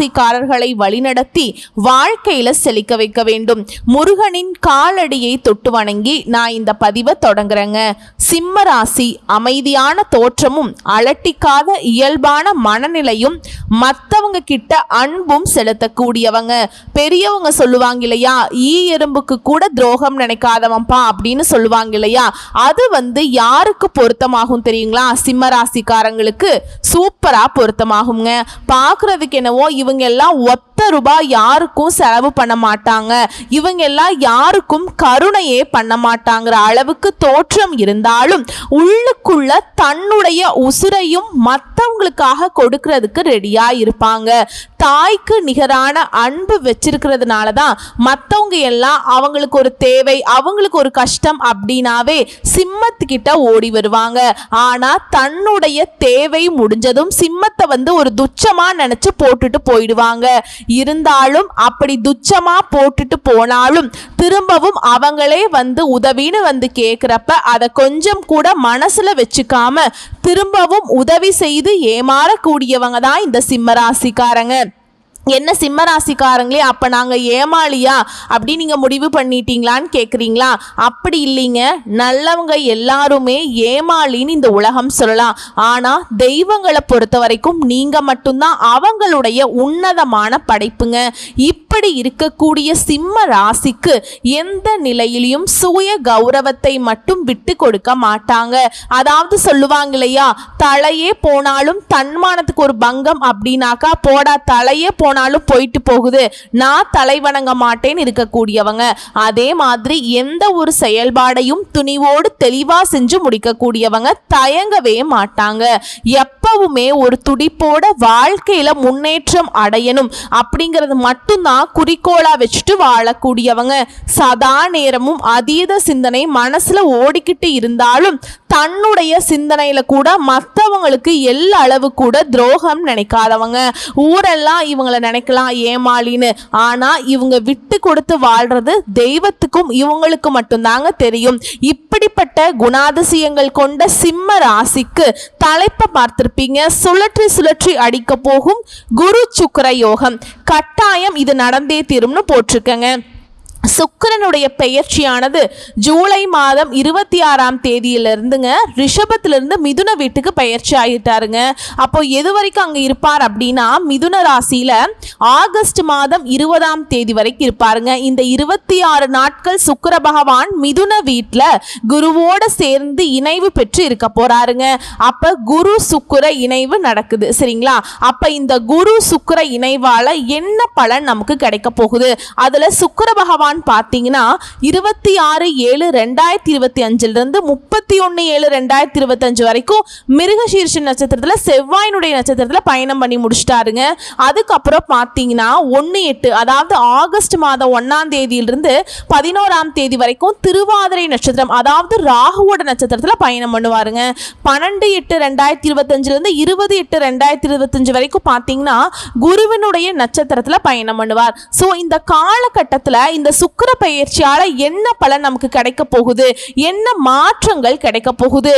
ராசிக்காரர்களை வழிநடத்தி வாழ்க்கையில செழிக்க வைக்க வேண்டும். முருகனின் காலடியை தொட்டு வணங்கி நான் இந்த பதிவை தொடங்குறேங்க. சிம்ம ராசி அமைதியான தோற்றமும் அலட்டிக்காத இயல்பான மனநிலையும் மற்றவங்க கிட்ட அன்பும் செலுத்தக்கூடியவங்க. பெரியவங்க சொல்லுவாங்க இல்லையா ஈ எறும்புக்கு கூட துரோகம் நினைக்காதவன்பா அப்படின்னு சொல்லுவாங்க இல்லையா அது வந்து யாருக்கு பொருத்தமாகும் தெரியுங்களா? சிம்ம ராசிக்காரங்களுக்கு சூப்பரா பொருத்தமாகுங்க. பார்க்கறதுக்கு என்னவோ இவங்க எல்லாம் ஒத்த ரூபாய் யாருக்கும் செலவு பண்ண மாட்டாங்க. இவங்க எல்லாம் யாருக்கும் கருணையே பண்ண மாட்டாங்கிற அளவுக்கு தோற்றம் இருந்தாலும் உள்ளுக்குள்ள தன்னுடைய உசுரையும் மற்றவங்களுக்காக கொடுக்கறதுக்கு ரெடியா இருப்பாங்க. தாய்க்கு நிகரான அன்பு வச்சிருக்கிறதுனால தான் மற்றவங்க எல்லாம் அவங்களுக்கு ஒரு தேவை அவங்களுக்கு ஒரு கஷ்டம் அப்படின்னாவே சிம்மத்துக்கிட்ட ஓடி வருவாங்க. ஆனா தன்னுடைய தேவை முடிஞ்சதும் சிம்மத்தை வந்து ஒரு துச்சமா நினைச்சு போட்டுட்டு போயிடுவாங்க. இருந்தாலும் அப்படி துச்சமா போட்டுட்டு போனாலும் திரும்பவும் அவங்களே வந்து உதவின்னு வந்து கேட்குறப்ப அதை கொஞ்சம் கூட மனசுல வச்சுக்காம திரும்பவும் உதவி செய்து ஏமாறக்கூடியவங்க தான் இந்த சிம்மராசிக்காரங்க என்ன சிம்ம ராசிக்காரங்களே அப்போ நாங்கள் ஏமாளியா? அப்படி நீங்கள் முடிவு பண்ணிட்டீங்களான்னு கேட்குறீங்களா அப்படி இல்லைங்க. நல்லவங்க எல்லாருமே ஏமாளின்னு இந்த உலகம் சொல்லலாம். ஆனால் தெய்வங்களை பொறுத்த வரைக்கும் நீங்கள் மட்டும்தான் அவங்களுடைய உன்னதமான படைப்புங்க. இப்படி இருக்கக்கூடிய சிம்ம ராசிக்கு எந்த நிலையிலையும் சுய கௌரவத்தை மட்டும் விட்டு கொடுக்க மாட்டாங்க. அதாவது சொல்லுவாங்க இல்லையா? தலையே போனாலும் தன்மானத்துக்கு ஒரு பங்கம் அப்படின்னாக்கா போடா தலையே போனாலும் போயிட்டு போகுது. நான் தலை வணங்க மாட்டேன்னு இருக்கக்கூடியவங்க. அதே மாதிரி எந்த ஒரு செயல்பாடையும் துணிவோடு தெளிவா செஞ்சு முடிக்கக்கூடியவங்க தயங்கவே மாட்டாங்க. எப்பவுமே ஒரு துடிப்போட வாழ்க்கையில முன்னேற்றம் அடையணும். அப்படிங்கிறது மட்டும்தான் குறிக்கோளா வச்சுட்டு வாழக்கூடியவங்க. சதா நேரமும் அதீத சிந்தனை மனசுல ஓடிக்கிட்டு இருந்தாலும் தன்னுடைய சிந்தனையில கூட மற்றவங்களுக்கு எல்லா அளவு கூட துரோகம் நினைக்காதவங்க. ஊரெல்லாம் இவங்களை நினைக்கலாம் ஏமாளின்னு. ஆனா இவங்க விட்டு கொடுத்து வாழ்றது தெய்வத்துக்கும் இவங்களுக்கு மட்டும்தாங்க தெரியும். இப்படிப்பட்ட குணாதிசயங்கள் கொண்ட சிம்ம ராசிக்கு தலைப்பை பார்த்திருப்பீங்க. சுழற்றி சுழற்றி அடிக்க போகும் குரு சுக்கர யோகம். கட்டாயம் இது நடந்தே தீரும்னு போட்டிருக்கேங்க. சுக்கரனுடைய பெயர்ச்சியானது ஜூலை மாதம் இருபத்தி ஆறாம் தேதியிலிருந்துங்க ரிஷபத்திலிருந்து மிதுன வீட்டுக்கு பயிற்சி ஆகிட்டாருங்க. அப்போ எது வரைக்கும் அங்கே இருப்பார் அப்படின்னா மிதுன ராசியில் ஆகஸ்ட் மாதம் இருபதாம் தேதி வரைக்கும் இருப்பாருங்க. இந்த இருபத்தி ஆறு நாட்கள் சுக்கர பகவான் மிதுன வீட்டில் குருவோட சேர்ந்து இணைவு பெற்று இருக்க போறாருங்க. அப்போ குரு சுக்கர இணைவு நடக்குது சரிங்களா? அப்போ இந்த குரு சுக்கர இணைவால் என்ன பலன் நமக்கு கிடைக்க போகுது? அதில் சுக்கர பகவான் பார்த்தீங்கன்னா இருபத்தி ஆறு ஏழு ரெண்டாயிரத்தி இருபத்தி அஞ்சிலிருந்து முப்பத்தி ஒன்று ஏழு ரெண்டாயிரத்தி இருபத்தஞ்சு வரைக்கும் மிருகசீர்ஷ நட்சத்திரத்தில் செவ்வாயினுடைய நட்சத்திரத்தில் பயணம் பண்ணி முடிச்சிட்டாருங்க. அதுக்கப்புறம் பார்த்தீங்கன்னா ஒன்று எட்டு அதாவது ஆகஸ்ட் மாதம் ஒன்றாம் தேதியிலிருந்து பதினோராம் தேதி வரைக்கும் திருவாதிரை நட்சத்திரம் அதாவது ராகுவோட நட்சத்திரத்தில் பயணம் பண்ணுவாருங்க. பன்னெண்டு எட்டு ரெண்டாயிரத்தி இருபத்தஞ்சிலிருந்து இருபது எட்டு ரெண்டாயிரத்தி இருபத்தஞ்சு வரைக்கும் பார்த்தீங்கன்னா குருவினுடைய நட்சத்திரத்தில் பயணம் பண்ணுவார். ஸோ இந்த காலகட்டத்தில் இந்த சுக்கர பயிற்சியால என்ன பலன் நமக்கு கிடைக்க போகுது? என்ன மாற்றங்கள் கிடைக்க போகுது?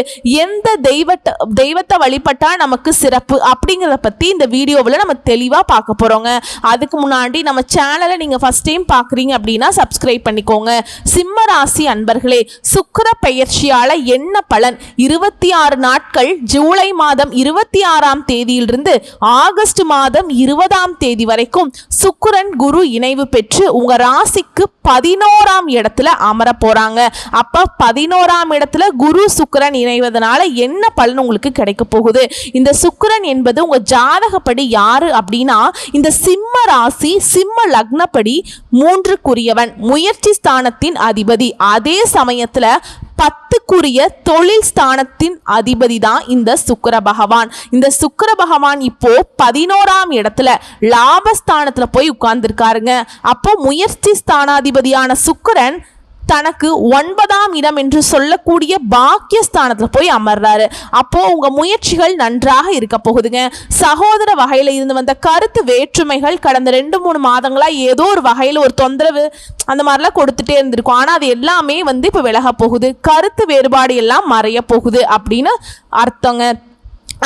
எந்த தெய்வத்தை தெய்வத்தை வழிபட்டா நமக்கு சிறப்பு? அப்படிங்கிறத பத்தி இந்த வீடியோவில் நம்ம தெளிவாக பார்க்க போறோங்க. அதுக்கு முன்னாடி நம்ம சேனலை நீங்க ஃபர்ஸ்ட் டைம் பார்க்குறீங்க அப்படின்னா சப்ஸ்கிரைப் பண்ணிக்கோங்க. சிம்ம ராசி அன்பர்களே சுக்கர பயிற்சியால என்ன பலன்? இருபத்தி ஆறு நாட்கள் ஜூலை மாதம் இருபத்தி ஆறாம் தேதியிலிருந்து ஆகஸ்ட் மாதம் இருபதாம் தேதி வரைக்கும் சுக்கரன் குரு இணைவு பெற்று உங்க ராசிக்கு பதினோராம் இடத்துல அமர போறாங்க. அப்ப பதினோராம் இடத்துல குரு சுக்கரன் இணைவதனால என்ன பலன் உங்களுக்கு கிடைக்க போகுது? இந்த சுக்கரன் என்பது உங்க ஜாதகப்படி யாரு அப்படின்னா இந்த சிம்ம ராசி சிம்ம லக்னப்படி மூன்றுக்குரியவன் முயற்சி ஸ்தானத்தின் அதிபதி. அதே சமயத்துல பத்துக்குரிய தொழில் ஸ்தானத்தின் அதிபதி தான் இந்த சுக்கர பகவான். இந்த சுக்கர பகவான் இப்போ பதினோராம் இடத்துல லாபஸ்தானத்துல போய் உட்கார்ந்துருக்காருங்க. அப்போ முயற்சி ஸ்தானாதிபதியான சுக்கரன் தனக்கு ஒன்பதாம் இடம் என்று சொல்லக்கூடிய பாக்கியஸ்தானத்தில் போய் அமர்றாரு. அப்போ உங்க முயற்சிகள் நன்றாக இருக்க போகுதுங்க. சகோதர வகையில இருந்து வந்த கருத்து வேற்றுமைகள் கடந்த ரெண்டு மூணு மாதங்களா ஏதோ ஒரு வகையில ஒரு தொந்தரவு அந்த மாதிரிலாம் கொடுத்துட்டே இருந்திருக்கும். ஆனா அது எல்லாமே வந்து இப்ப விலக போகுது. கருத்து வேறுபாடு எல்லாம் மறைய போகுது அப்படின்னு அர்த்தங்க.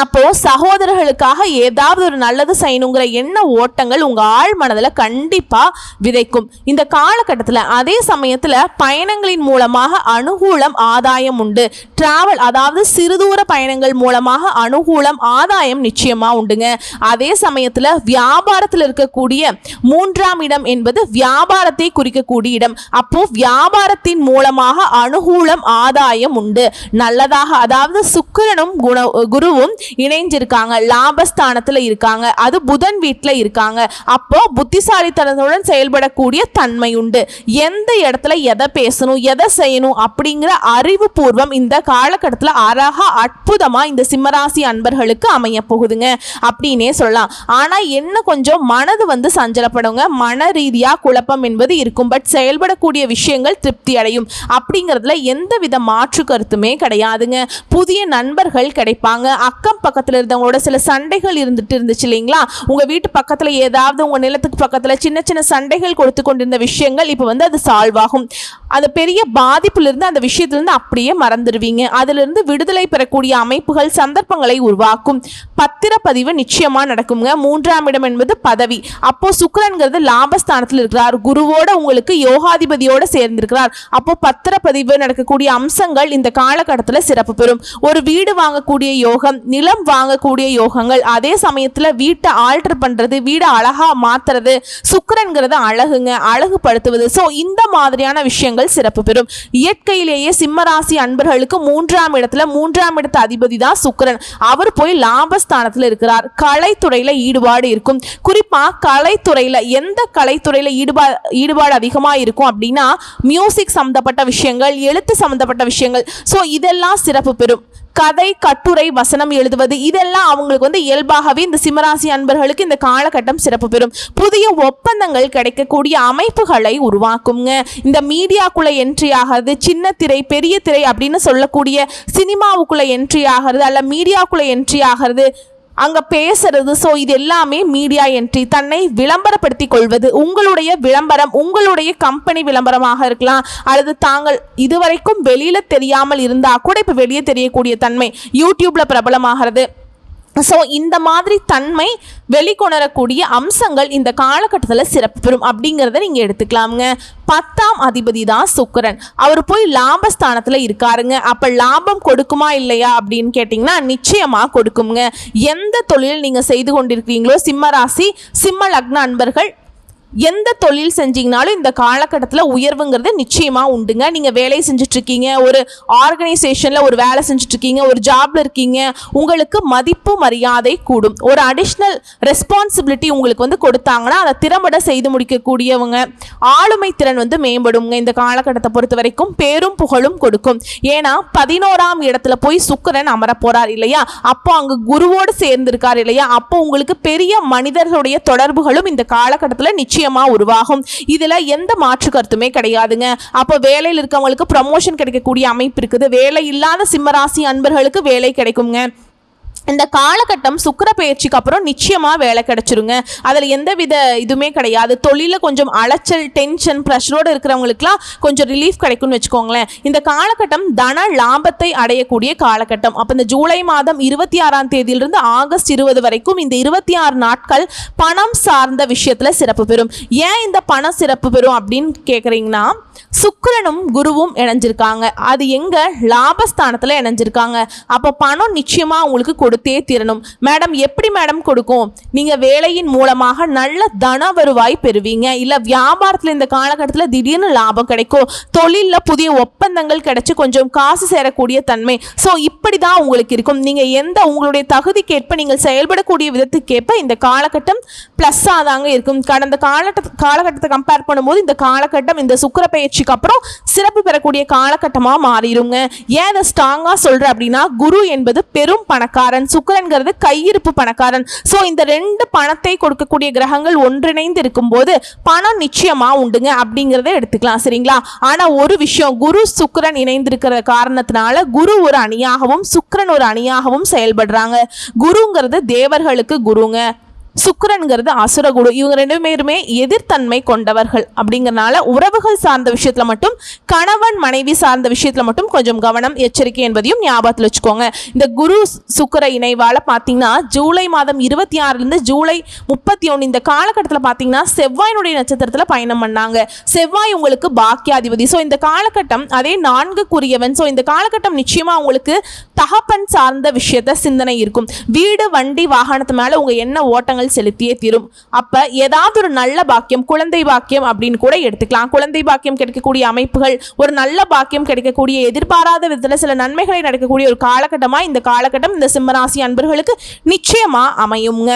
அப்போ சகோதரர்களுக்காக ஏதாவது ஒரு நல்லது செய்யணுங்கிற எண்ண ஓட்டங்கள் உங்க ஆழ் மனதில் கண்டிப்பா விதைக்கும். இந்த காலகட்டத்தில் அதே சமயத்தில் பயணங்களின் மூலமாக அனுகூலம் ஆதாயம் உண்டு. டிராவல் அதாவது சிறுதூர பயணங்கள் மூலமாக அனுகூலம் ஆதாயம் நிச்சயமா உண்டுங்க. அதே சமயத்தில் வியாபாரத்தில் இருக்கக்கூடிய மூன்றாம் இடம் என்பது வியாபாரத்தை குறிக்கக்கூடிய இடம். அப்போ வியாபாரத்தின் மூலமாக அனுகூலம் ஆதாயம் உண்டு. நல்லதாக அதாவது சுக்கிரனும் குண குருவும் இணைஞ்சிருக்காங்க லாபஸ்தானத்தில் இருக்காங்க அது புதன் வீட்டில் இருக்காங்க. அப்போ புத்திசாலித்தனத்துடன் செயல்படக்கூடிய தன்மை உண்டு. எந்த இடத்துல எதை பேசணும் எதை செய்யணும் அப்படிங்கிற அறிவுபூர்வம் இந்த காலகட்டத்தில் அழகா அற்புதமாக இந்த சிம்மராசி அன்பர்களுக்கு அமைய போகுதுங்க அப்படின்னே சொல்லலாம். ஆனால் என்ன கொஞ்சம் மனது வந்து சஞ்சலப்படுங்க. மன ரீதியாக குழப்பம் என்பது இருக்கும். பட் செயல்படக்கூடிய விஷயங்கள் திருப்தி அடையும். அப்படிங்கிறதுல எந்த வித மாற்று கருத்துமே கிடையாதுங்க. புதிய நண்பர்கள் கிடைப்பாங்க. அக்கம் பக்கத்துல இருந்தவங்களோட சில சண்டைகள் இருந்துட்டு இருந்துச்சு இல்லைங்களா? உங்க வீட்டு பக்கத்தில் ஏதாவது உங்கள் நிலத்துக்கு பக்கத்தில் சின்ன சின்ன சண்டைகள் கொடுத்து கொண்டிருந்த விஷயங்கள் இப்போ வந்து அது சால்வ் ஆகும். அந்த பெரிய பாதிப்புலேருந்து அந்த விஷயத்துல இருந்து அப்படியே மறந்துடுவீங்க. அதுல இருந்து விடுதலை பெறக்கூடிய அமைப்புகள் சந்தர்ப்பங்களை உருவாக்கும். பத்திரப்பதிவு நிச்சயமாக நடக்குங்க. மூன்றாம் இடம் என்பது பதவி. அப்போ சுக்கரன்கிறது லாபஸ்தானத்தில் இருக்கிறார். குருவோட உங்களுக்கு யோகாதிபதியோட சேர்ந்திருக்கிறார். அப்போ பத்திரப்பதிவு நடக்கக்கூடிய அம்சங்கள் இந்த காலகட்டத்தில் சிறப்பு பெறும். ஒரு வீடு வாங்கக்கூடிய யோகம் நிலம் வாங்கக்கூடிய யோகங்கள் அதே சமயத்தில் வீட்டை ஆல்டர் பண்ணுறது வீடை அழகா மாற்றுறது சுக்கிரன்கிறது அழகுங்க அழகுபடுத்துவது. ஸோ இந்த மாதிரியான விஷயங்கள் சிறப்பு பெறும். இயற்கையிலேயே சிம்மராசி அன்பர்களுக்கு மூன்றாம் இடத்துல மூன்றாம் இடத்து அதிபதி தான் சுக்கரன். அவர் போய் லாபஸ்தானத்தில் இருக்கிறார். கலைத்துறையில் ஈடுபாடு இருக்கும். குறிப்பாக கலைத்துறையில் எந்த கலைத்துறையில் ஈடுபா ஈடுபாடு அதிகமாக இருக்கும் அப்படின்னா மியூசிக் சம்மந்தப்பட்ட விஷயங்கள் எழுத்து சம்மந்தப்பட்ட விஷயங்கள். ஸோ இதெல்லாம் சிறப்பு பெறும். கதை கட்டுரை வசனம் எழுதுவது இதெல்லாம் அவங்களுக்கு வந்து இயல்பாகவே இந்த சிம்மராசி அன்பர்களுக்கு இந்த காலகட்டம் சிறப்பு பெறும். புதிய ஒப்பந்தங்கள் கிடைக்கக்கூடிய அமைப்புகளை உருவாக்குங்க. இந்த மீடியாக்குள்ள என்ட்ரி ஆகிறது சின்ன திரை பெரிய திரை அப்படின்னு சொல்லக்கூடிய சினிமாவுக்குள்ள என்ட்ரி ஆகிறது அல்ல மீடியாக்குள்ள என்ட்ரி ஆகிறது. அங்கே பேசுறது ஸோ இது எல்லாமே மீடியா என்ட்ரி தன்னை விளம்பரப்படுத்தி கொள்வது உங்களுடைய விளம்பரம் உங்களுடைய கம்பெனி விளம்பரமாக இருக்கலாம். அல்லது தாங்கள் இதுவரைக்கும் வெளியில் தெரியாமல் இருந்தால் கூட இப்போ வெளியே தெரியக்கூடிய தன்மை யூடியூப்பில் பிரபலமாகிறது. ஸோ இந்த மாதிரி தன்மை வெளிக்கொணரக்கூடிய அம்சங்கள் இந்த காலகட்டத்தில் சிறப்பு பெறும். அப்படிங்கிறத நீங்கள் எடுத்துக்கலாமுங்க. பத்தாம் அதிபதி தான் சுக்கரன். அவர் போய் லாபஸ்தானத்தில் இருக்காருங்க. அப்போ லாபம் கொடுக்குமா இல்லையா அப்படின்னு கேட்டிங்கன்னா நிச்சயமாக கொடுக்குங்க எந்த தொழில் நீங்கள் செய்து கொண்டிருக்கிறீங்களோ சிம்ம ராசி சிம்ம லக்ன அன்பர்கள் எந்த தொழில் செஞ்சீங்கனாலும் இந்த காலகட்டத்தில் உயர்வுங்கிறது நிச்சயமாக உண்டுங்க. நீங்கள் வேலை செஞ்சுட்டு இருக்கீங்க ஒரு ஆர்கனைசேஷனில் ஒரு வேலை செஞ்சுட்டு இருக்கீங்க ஒரு ஜாபில் இருக்கீங்க உங்களுக்கு மதிப்பு மரியாதை கூடும். ஒரு அடிஷ்னல் ரெஸ்பான்சிபிலிட்டி உங்களுக்கு வந்து கொடுத்தாங்கன்னா அதை திறம்பட செய்து முடிக்கக்கூடியவங்க ஆளுமை திறன் வந்து மேம்படுங்க இந்த காலகட்டத்தை பொறுத்த வரைக்கும். பேரும் புகழும் கொடுக்கும். ஏன்னா பதினோராம் இடத்துல போய் சுக்கிரன் அமர போறார் இல்லையா? அப்போ அங்கே குருவோடு சேர்ந்திருக்கார் இல்லையா? அப்போ உங்களுக்கு பெரிய மனிதர்களுடைய தொடர்புகளும் இந்த காலகட்டத்தில் நிச்சயம் உருவாகும். இதுல எந்த மாற்று கருத்துமே கிடையாதுங்க. அப்போ வேலையில் இருக்கவங்களுக்கு ப்ரமோஷன் கிடைக்கக்கூடிய அமைப்பு இருக்குது. வேலை இல்லாத சிம்மராசி அன்பர்களுக்கு வேலை கிடைக்குங்க. இந்த காலகட்டம் சுக்கர பயிற்சிக்கு அப்புறம் நிச்சயமாக வேலை கிடைச்சிருங்க. அதில் எந்த வித இதுவுமே கிடையாது. தொழிலில் கொஞ்சம் அலைச்சல் டென்ஷன் ப்ரெஷரோடு இருக்கிறவங்களுக்குலாம் கொஞ்சம் ரிலீஃப் கிடைக்கும்னு வச்சுக்கோங்களேன். இந்த காலகட்டம் தன லாபத்தை அடையக்கூடிய காலகட்டம். அப்போ இந்த ஜூலை மாதம் இருபத்தி ஆறாம் தேதியிலிருந்து ஆகஸ்ட் இருபது வரைக்கும் இந்த இருபத்தி ஆறு நாட்கள் பணம் சார்ந்த விஷயத்தில் சிறப்பு பெறும். ஏன் இந்த பணம் சிறப்பு பெறும் அப்படின்னு கேட்குறீங்கன்னா சுக்கரனும் குருவும் இணைஞ்சிருக்காங்க. அது எங்கே? லாபஸ்தானத்தில் இணைஞ்சிருக்காங்க. அப்போ பணம் நிச்சயமாக உங்களுக்கு கொடு கொடுத்தே தீரணும். மேடம் எப்படி மேடம் கொடுக்கும்? நீங்க வேலையின் மூலமாக நல்ல தன வருவாய் பெறுவீங்க. இல்ல வியாபாரத்துல இந்த காலகட்டத்தில் திடீர்னு லாபம் கிடைக்கும். தொழில்ல புதிய ஒப்பந்தங்கள் கிடைச்சு கொஞ்சம் காசு சேரக்கூடிய தன்மை. ஸோ இப்படி தான் உங்களுக்கு இருக்கும். நீங்க எந்த உங்களுடைய தகுதிக்கேற்ப நீங்கள் செயல்படக்கூடிய விதத்துக்கேற்ப இந்த காலகட்டம் ப்ளஸ்ஸாக தாங்க இருக்கும். கடந்த காலகட்ட காலகட்டத்தை கம்பேர் பண்ணும்போது இந்த காலகட்டம் இந்த சுக்கிர பயிற்சிக்கு அப்புறம் சிறப்பு பெறக்கூடிய காலகட்டமாக மாறிடுங்க. ஏன் அதை ஸ்ட்ராங்காக சொல்கிறேன் அப்படின்னா குரு என்பது பெரும் பணக்காரன். சுக்கிரன்கிறது கையிருப்பு பணக்காரன். ஸோ இந்த ரெண்டு பணத்தை கொடுக்கக்கூடிய கிரகங்கள் ஒன்றிணைந்து இருக்கும்போது பணம் நிச்சயமா உண்டுங்க அப்படிங்கிறத எடுத்துக்கலாம் சரிங்களா? ஆனா ஒரு விஷயம் குரு சுக்கரன் இணைந்திருக்கிற காரணத்தினால குரு ஒரு அணியாகவும் சுக்கரன் ஒரு அணியாகவும் செயல்படுறாங்க. குருங்கிறது தேவர்களுக்கு குருங்க. சுக்கிரன்கிறது அசுரகுரு இவங்க ரெண்டு பேருமே எதிர்த்தன்மை கொண்டவர்கள் அப்படிங்கிறனால உறவுகள் சார்ந்த விஷயத்தில் மட்டும் கணவன் மனைவி சார்ந்த விஷயத்தில் மட்டும் கொஞ்சம் கவனம் எச்சரிக்கை என்பதையும் ஞாபகத்தில் வச்சுக்கோங்க. இந்த குரு சுக்கர இணைவால் பார்த்தீங்கன்னா ஜூலை மாதம் இருபத்தி ஆறுலேருந்து ஜூலை முப்பத்தி ஒன்று இந்த காலகட்டத்தில் பார்த்தீங்கன்னா செவ்வாயினுடைய நட்சத்திரத்தில் பயணம் பண்ணாங்க. செவ்வாய் உங்களுக்கு பாக்கியாதிபதி. ஸோ இந்த காலகட்டம் அதே நான்குக்குரியவன் ஸோ இந்த காலகட்டம் நிச்சயமாக உங்களுக்கு தகப்பன் சார்ந்த விஷயத்த சிந்தனை இருக்கும். வீடு வண்டி வாகனத்து மேலே உங்கள் என்ன ஓட்டங்கள் செலுத்தியே தீரும். அப்ப ஏதாவது ஒரு நல்ல பாக்கியம் குழந்தை பாக்கியம் அப்படின்னு கூட எடுத்துக்கலாம். குழந்தை பாக்கியம் கிடைக்கக்கூடிய அமைப்புகள் ஒரு நல்ல பாக்கியம் கிடைக்கக்கூடிய எதிர்பாராத விதத்தில் சில நன்மைகளை நடக்கக்கூடிய ஒரு காலகட்டமா இந்த காலகட்டம் இந்த சிம்மராசி அன்பர்களுக்கு நிச்சயமா அமையுங்க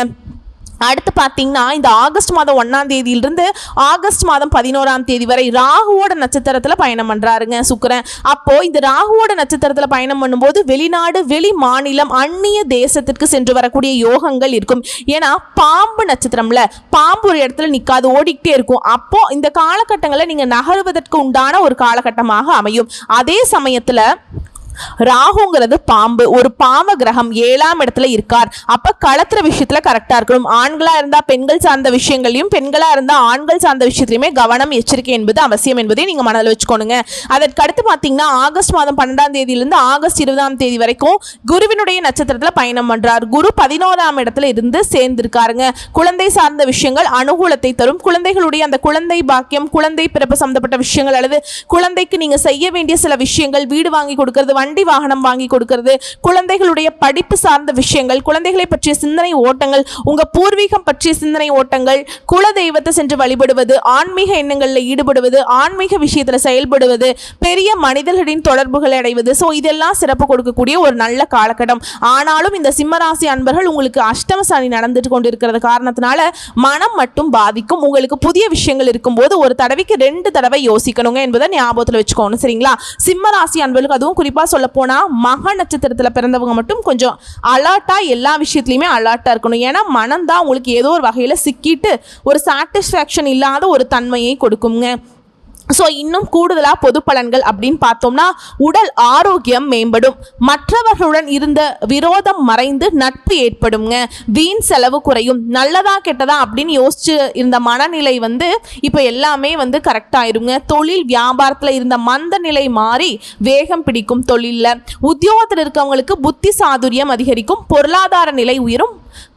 அடுத்து பார்த்தீங்கன்னா இந்த ஆகஸ்ட் மாதம் ஒன்றாம் தேதியிலிருந்து ஆகஸ்ட் மாதம் பதினோராம் தேதி வரை ராகுவோட நட்சத்திரத்தில் பயணம் பண்ணுறாருங்க சுக்கரன். அப்போ இந்த ராகுவோட நட்சத்திரத்தில் பயணம் பண்ணும்போது வெளிநாடு வெளி மாநிலம் அந்நிய தேசத்திற்கு சென்று வரக்கூடிய யோகங்கள் இருக்கும். ஏன்னா பாம்பு நட்சத்திரம்ல பாம்பு ஒரு இடத்துல நிற்காது ஓடிக்கிட்டே இருக்கும். அப்போ இந்த காலகட்டங்களில் நீங்கள் நகருவதற்கு உண்டான ஒரு காலகட்டமாக அமையும். அதே சமயத்தில் ராகுங்கிறது பாம்பு. ஒரு பாம கிரகம் ஏழாம் இடத்துல இருக்கார். அப்ப களத்துற விஷயத்துல கரெக்டா இருக்கணும். ஆண்களா இருந்தா பெண்கள் சார்ந்த விஷயங்களையும் பெண்களா இருந்தா ஆண்கள் சார்ந்த விஷயத்திலுமே கவனம் எச்சரிக்கை என்பது அவசியம் என்பதை நீங்க மனதில் வச்சுக்கோணுங்க. அதற்கு அடுத்து பாத்தீங்கன்னா ஆகஸ்ட் மாதம் பன்னெண்டாம் தேதியிலிருந்து ஆகஸ்ட் இருபதாம் தேதி வரைக்கும் குருவினுடைய நட்சத்திரத்துல பயணம் பண்றார். குரு பதினோராம் இடத்துல இருந்து சேர்ந்திருக்காருங்க. குழந்தை சார்ந்த விஷயங்கள் அனுகூலத்தை தரும். குழந்தைகளுடைய அந்த குழந்தை பாக்கியம் குழந்தை பிறப்பு சம்பந்தப்பட்ட விஷயங்கள் அல்லது குழந்தைக்கு நீங்க செய்ய வேண்டிய சில விஷயங்கள் வீடு வாங்கி கொடுக்கறது வண்டி வாகனம் வாங்கி கொடுக்கறது குழந்தைகளுடைய படிப்பு சார்ந்த விஷயங்கள் குழந்தைகளை பற்றிய சிந்தனை ஓட்டங்கள் உங்க பூர்வீகம் பற்றிய சிந்தனை ஓட்டங்கள் குல தெய்வத்தை சென்று வழிபடுவது ஆன்மீக எண்ணங்களில் ஈடுபடுவது ஆன்மீக விஷயத்தில் செயல்படுவது பெரிய மனிதர்களின் தொடர்புகளை அடைவது. ஸோ இதெல்லாம் சிறப்பு கொடுக்கக்கூடிய ஒரு நல்ல காலகட்டம். ஆனாலும் இந்த சிம்மராசி அன்பர்கள் உங்களுக்கு அஷ்டம சனி நடந்துட்டு கொண்டிருக்கிறது காரணத்தினால மனம் மட்டும் பாதிக்கும். உங்களுக்கு புதிய விஷயங்கள் இருக்கும்போது ஒரு தடவைக்கு ரெண்டு தடவை யோசிக்கணுங்க என்பதை ஞாபகத்தில் வச்சுக்கோணும் சரிங்களா? சிம்மராசி அன்பர்களுக்கு அதுவும் குறிப்பாக சொல்ல போனால் மக நட்சத்திரத்தில் பிறந்தவங்க மட்டும் கொஞ்சம் அலர்ட்டாக எல்லா விஷயத்துலையுமே அலர்ட்டாக இருக்கணும். ஏன்னா மனம் தான் உங்களுக்கு ஏதோ ஒரு வகையில் சிக்கிட்டு ஒரு சாட்டிஸ்ஃபேக்ஷன் இல்லாத ஒரு தன்மையை கொடுக்குங்க. ஸோ இன்னும் கூடுதலாக பொது பலன்கள் அப்படின்னு பார்த்தோம்னா உடல் ஆரோக்கியம் மேம்படும். மற்றவர்களுடன் இருந்த விரோதம் மறைந்து நட்பு ஏற்படுங்க வீண் செலவு குறையும். நல்லதா கெட்டதா அப்படின்னு யோசிச்சு இருந்த மனநிலை வந்து இப்போ எல்லாமே வந்து கரெக்டாயிருங்க தொழில் வியாபாரத்தில் இருந்த மந்த நிலை மாறி வேகம் பிடிக்கும் தொழிலில். உத்தியோகத்தில் இருக்கவங்களுக்கு புத்தி சாதுரியம் அதிகரிக்கும். பொருளாதார நிலை உயரும்.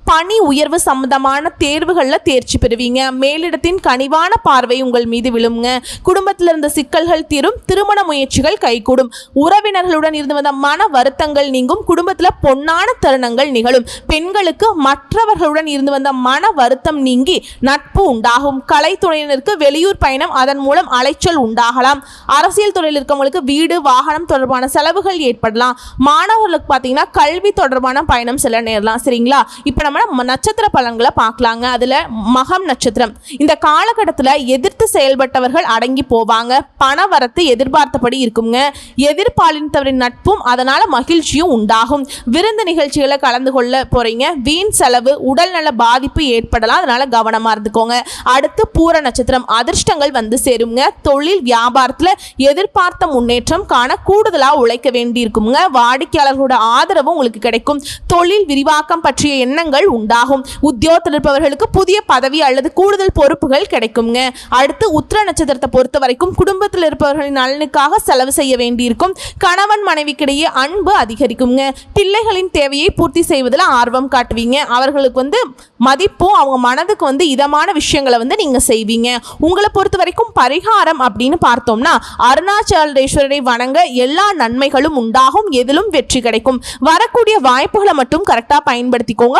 பணி உயர்வு சம்பந்தமான தேர்வுகளில் தேர்ச்சி பெறுவீங்க. மேலிடத்தின் கனிவான பார்வை உங்கள் மீது விழுங்க குடும்பத்தில் இருந்த சிக்கல்கள் தீரும் திருமண முயற்சிகள் கைகூடும். உறவினர்களுடன் இருந்து வந்த மன வருத்தங்கள் நீங்கும். குடும்பத்தில் பொன்னான தருணங்கள் நிகழும். பெண்களுக்கு மற்றவர்களுடன் இருந்து வந்த மன வருத்தம் நீங்கி நட்பு உண்டாகும். கலைத்துறையினருக்கு வெளியூர் பயணம் அதன் மூலம் அலைச்சல் உண்டாகலாம். அரசியல் துறையில் இருக்கவங்களுக்கு வீடு வாகனம் தொடர்பான செலவுகள் ஏற்படலாம். மாணவர்களுக்கு பார்த்தீங்கன்னா கல்வி தொடர்பான பயணம் செல்ல நேரலாம் சரிங்களா? இப்போ நம்ம நம்ம நட்சத்திர பலன்களை பார்க்கலாங்க. அதில் மகம் நட்சத்திரம். இந்த காலகட்டத்தில் எதிர்த்து செயல்பட்டவர்கள் அடங்கி போவாங்க. பண வரத்து எதிர்பார்த்தபடி இருக்குங்க. எதிர்பாலினத்தவரின் நட்பும் அதனால் மகிழ்ச்சியும் உண்டாகும். விருந்து நிகழ்ச்சிகளை கலந்து கொள்ள போகிறீங்க வீண் செலவு உடல்நல பாதிப்பு ஏற்படலாம். அதனால் கவனமாக இருந்துக்கோங்க. அடுத்து பூர நட்சத்திரம். அதிர்ஷ்டங்கள் வந்து சேருங்க. தொழில் வியாபாரத்தில் எதிர்பார்த்த முன்னேற்றம் காண கூடுதலாக உழைக்க வேண்டியிருக்குங்க. வாடிக்கையாளர்களோட ஆதரவு உங்களுக்கு கிடைக்கும். தொழில் விரிவாக்கம் பற்றிய எண்ணங்கள் நன்மைகள் உண்டாகும். உத்தியோகத்தில் இருப்பவர்களுக்கு புதிய பதவி அல்லது கூடுதல் பொறுப்புகள் கிடைக்குங்க அடுத்து உத்திர நட்சத்திரத்தை பொறுத்த வரைக்கும் குடும்பத்தில் இருப்பவர்களின் நலனுக்காக செலவு செய்ய வேண்டியிருக்கும். கணவன் மனைவிக்கிடையே அன்பு அதிகரிக்குங்க. பிள்ளைகளின் தேவையை பூர்த்தி செய்வதில் ஆர்வம் காட்டுவீங்க. அவர்களுக்கு வந்து மதிப்பும் அவங்க மனதுக்கு வந்து இதமான விஷயங்களை வந்து நீங்க செய்வீங்க. உங்களை பொறுத்த வரைக்கும் பரிகாரம் அப்படின்னு பார்த்தோம்னா அருணாச்சலேஸ்வரரை வணங்க எல்லா நன்மைகளும் உண்டாகும். எதிலும் வெற்றி கிடைக்கும். வரக்கூடிய வாய்ப்புகளை மட்டும் கரெக்டாக பயன்படுத்திக்கோங்க.